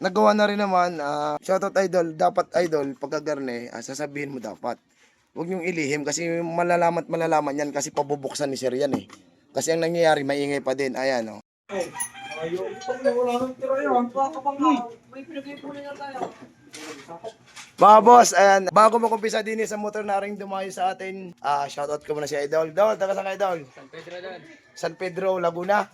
nagawa na rin naman, ah, shoutout idol, dapat idol, pagkagarne, ah, sasabihin mo dapat. Huwag niyong ilihim kasi malalaman malalaman yan kasi pabubuksan ni Sir yan eh. Kasi ang nangyayari, maingay pa din. Ayan oh. Ayaw, pag wala nang tira yan, baka pa nga, may pinag-ipunin na tayo. Mga boss, ayan, bago makumpisa din sa motor na ring dumayo sa atin, ah, shoutout ko muna si Idol. Idol, taga saan ka Idol? San Pedro doon. San Pedro, Laguna.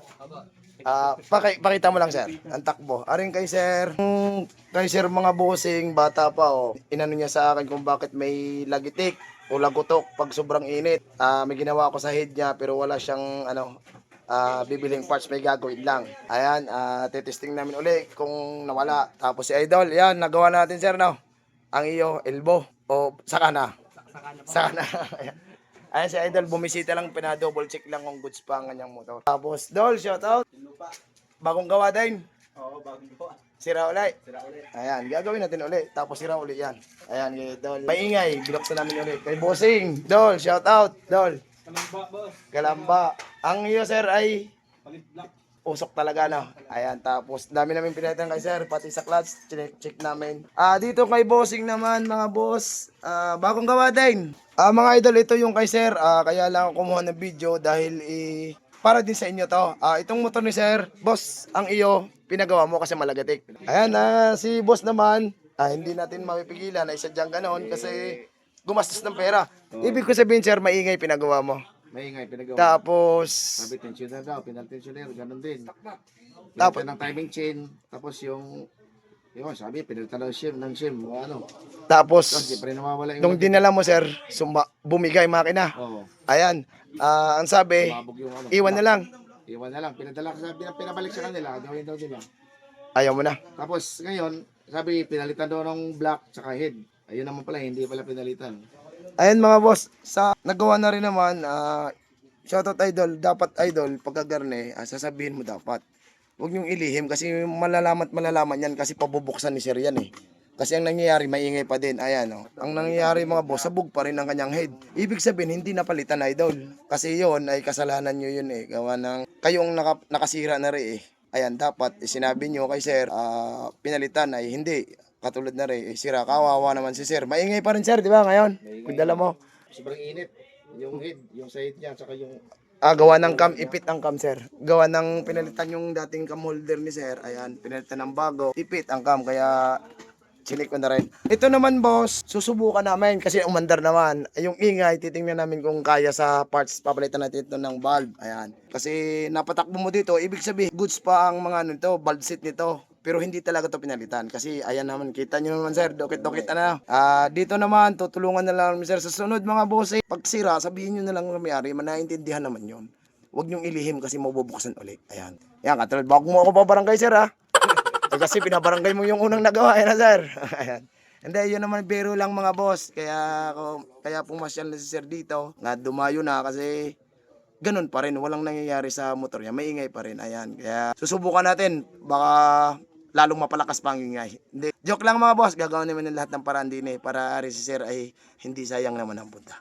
Ah, paki pakita mo lang sir, ang takbo. Aring kay sir, mm, kay sir mga bossing, bata pa oh. Inano niya sa akin kung bakit may lagitik o lagutok pag sobrang init. Ah, may ginawa ako sa head niya pero wala siyang ano, ah, bibiling parts may gagawin lang. Ayan, ah, titesting namin uli kung nawala. Tapos si Idol, yan, nagawa natin sir no. Ang iyo, elbow o saka na. Saka na. Ayan. Ayan si Idol, bumisita lang, pinadouble check lang kung goods pa ang kanyang motor. Tapos, Dol, shoutout. Bagong gawa din. Oo, bagong gawa. Sira ulit. Sira ulit. Ayan, gagawin natin ulit. Tapos sira ulit yan. Ayan, kay Dol. Maingay, binuksan namin ulit. Kay Bossing, Dol, shoutout. Dol, Kalamba, boss. Galamba. Ang iyo, sir, ay Palit black. usok talaga, no? Ayan, tapos dami namin pinalitan kay sir, pati sa clutch, check, check namin. Ah, dito kay Bossing naman, mga boss, ah, bagong gawa din. Ah, mga idol, ito yung kay sir, ah, kaya lang kumuha ng video dahil eh, para din sa inyo to. Ah, itong motor ni sir, boss, ang iyo, pinagawa mo kasi malagatik. Ayan, ah, si boss naman, ah, hindi natin mapipigilan na isa dyan ganon kasi gumastos ng pera. Ibig ko sabihin, sir, maingay pinagawa mo. Maingay, pinagawa. Tapos, Sabi tensioner daw, pinal-tensioner, ganun din. Tapos ng timing chain, tapos yung yun, sabi, pinalitan ng shim, ng shim, o ano. tapos, Tapos, di pa rin nawawala yung... Nung dinala mo, sir, suma, bumigay makina. Oo, Ayan. Ah, ang sabi, yung ano. iwan na lang. Iwan na lang, pinadala ko sa, pinab- pinabalik sa kanila, gawin daw nila. Ayaw mo na. Tapos, ngayon, sabi, pinalitan daw ng black, tsaka head. Ayun naman pala, hindi pala pinalitan. Ayan mga boss, sa nagawa na rin naman, ah, shoutout idol, dapat idol, pagkagarne, ah, sasabihin mo dapat. Huwag niyong ilihim kasi malalaman at malalaman yan kasi pabubuksan ni sir yan eh. Kasi ang nangyayari, maingay pa din. Ayan, oh. Ang nangyayari mga boss, sabog pa rin ang kanyang head. Ibig sabihin, hindi napalitan idol. Kasi yon ay kasalanan nyo yun eh. Gawa ng, kayong naka, nakasira na rin eh. Ayan, dapat eh, sinabi nyo kay sir, ah, pinalitan ay hindi. Katulad na rin, eh, sira, kawawa naman si sir. Maingay pa rin sir, di ba ngayon? Kung dala mo. Sobrang init. Yung head, yung side niya, tsaka yung... Ah, gawa ng cam, ipit ang cam, sir. Gawa ng pinalitan yung dating cam holder ni sir. Ayan, pinalitan ng bago. Ipit ang cam, kaya chinik ko na rin. Ito naman, boss, susubukan namin kasi umandar naman. Yung ingay, titingnan namin kung kaya sa parts. Papalitan natin ito ng valve. Ayan. Kasi napatakbo mo dito, ibig sabihin, goods pa ang mga ano nito, valve set nito. Pero hindi talaga to pinalitan kasi ayan naman kita nyo naman sir dokit-dokit na. Ah dito naman tutulungan na lang sir sa sunod mga boss. eh. Pag sira sabihin nyo na lang may-ari manaintindihan naman yon. Huwag nyong ilihim kasi mabubuksan ulit. Ayan. Yan katulad bago mo ako pabarangay sir ha. Eh, kasi pinabarangay mo yung unang nagawa yan sir. Ayan. Hindi, yun naman biro lang mga boss. Kaya ako, kaya pumasyal na si sir dito. Nga dumayo na kasi ganun pa rin. Walang nangyayari sa motor niya. Maingay pa rin. Ayan. Kaya susubukan natin. Baka lalong mapalakas pa ang ingay. Hindi. Joke lang mga boss. Gagawin naman ng lahat ng paraan din eh. Para si sir ay hindi sayang naman ang punta.